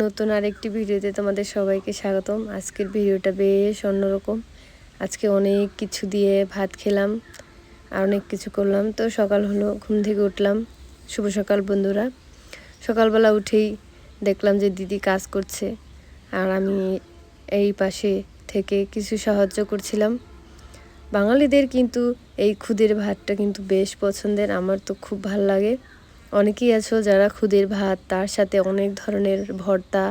নতুন আরেকটি ভিডিওতে তোমাদের সবাইকে স্বাগতম। আজকের ভিডিওটা বেশ অন্যরকম। আজকে অনেক কিছু দিয়ে ভাত খেলাম, আর অনেক কিছু করলাম। তো সকাল হলো, ঘুম থেকে উঠলাম। শুভ সকাল, বন্ধুরা। সকালবেলা উঠেই দেখলাম যে দিদি কাজ করছে, আর আমি এই পাশে থেকে কিছু সাহায্য করছিলাম। বাঙালিদের কিন্তু এই খুদের ভাতটা কিন্তু বেশ পছন্দের। আমার তো খুব ভালো লাগে। অনেকেই আছো যারা খুদের ভাত, তার সাথে অনেক ধরনের ভর্তা,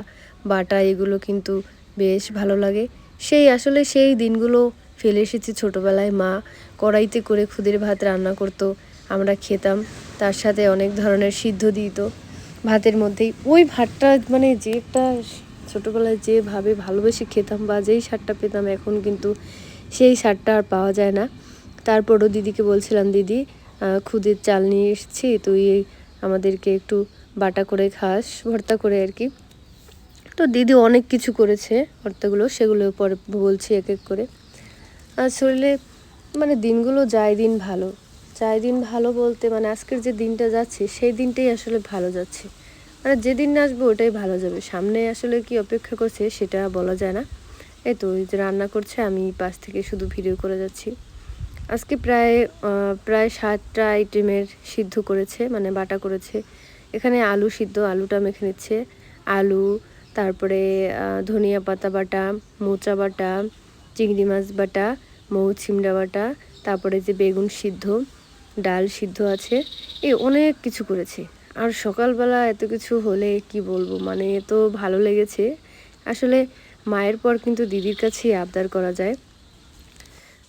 বাটা, এগুলো কিন্তু বেশ ভালো লাগে। সেই আসলে সেই দিনগুলো ফেলে এসেছি ছোটোবেলায়। মা কড়াইতে করে খুদের ভাত রান্না করতো, আমরা খেতাম। তার সাথে অনেক ধরনের সিদ্ধ দিত। ভাতের মধ্যেই ওই ভাতটা মানে যে একটা ছোটোবেলায় যেভাবে ভালোবেসে খেতাম বা যেই সারটা পেতাম, এখন কিন্তু সেই সারটা আর পাওয়া যায় না। তারপরও দিদিকে বলছিলাম, দিদি খুদের চাল নিয়ে এসেছি, তুই আমাদেরকে একটু বাটা করে খাস, ভর্তা করে আর কি। তো দিদি অনেক কিছু করেছে ভর্তাগুলো, সেগুলো পরে বলছি এক এক করে। শরীরে মানে দিনগুলো যায় দিন ভালো। যায় দিন ভালো বলতে মানে আজকের যে দিনটা যাচ্ছে, সেই দিনটাই আসলে ভালো যাচ্ছে। মানে যেদিন আসবে ওটাই ভালো যাবে। সামনে আসলে কি অপেক্ষা করছে সেটা বলা যায় না। এই তো যে রান্না করছে, আমি পাশ থেকে শুধু ভিডিও করে যাচ্ছি। আজকে প্রায় প্রায় সাতটা আইটেমের সিদ্ধ করেছে মানে বাটা করেছে। এখানে আলু সিদ্ধ, আলুটা মেখে নিচ্ছে। আলু, তারপরে ধনিয়া পাতা বাটা, মোচা বাটা, চিংড়ি মাছ বাটা মৌ ছিমড়া বাটা, তারপরে যে বেগুন সিদ্ধ, ডাল সিদ্ধ আছে এই অনেক কিছু করেছে। আর সকালবেলা এত কিছু হলে কি বলব মানে এত ভালো লেগেছে। আসলে মায়ের পর কিন্তু দিদির কাছেই আবদার করা যায়।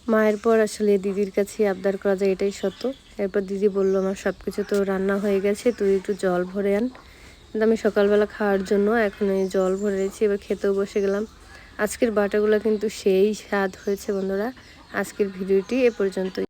মায়ের পর আসলে দিদির কাছে আবদার করা যায়, এটাই সত্য। এরপর দিদি বলল আমার সব কিছু তো রান্না হয়ে গেছে, তুই একটু জল ভরে আন। কিন্তু আমি সকালবেলা খাওয়ার জন্য এখন এই জল ভরে রয়েছি এবার খেতেও বসে গেলাম। আজকের বাটাগুলো কিন্তু সেই স্বাদ হয়েছে বন্ধুরা। আজকের ভিডিওটি এ পর্যন্তই।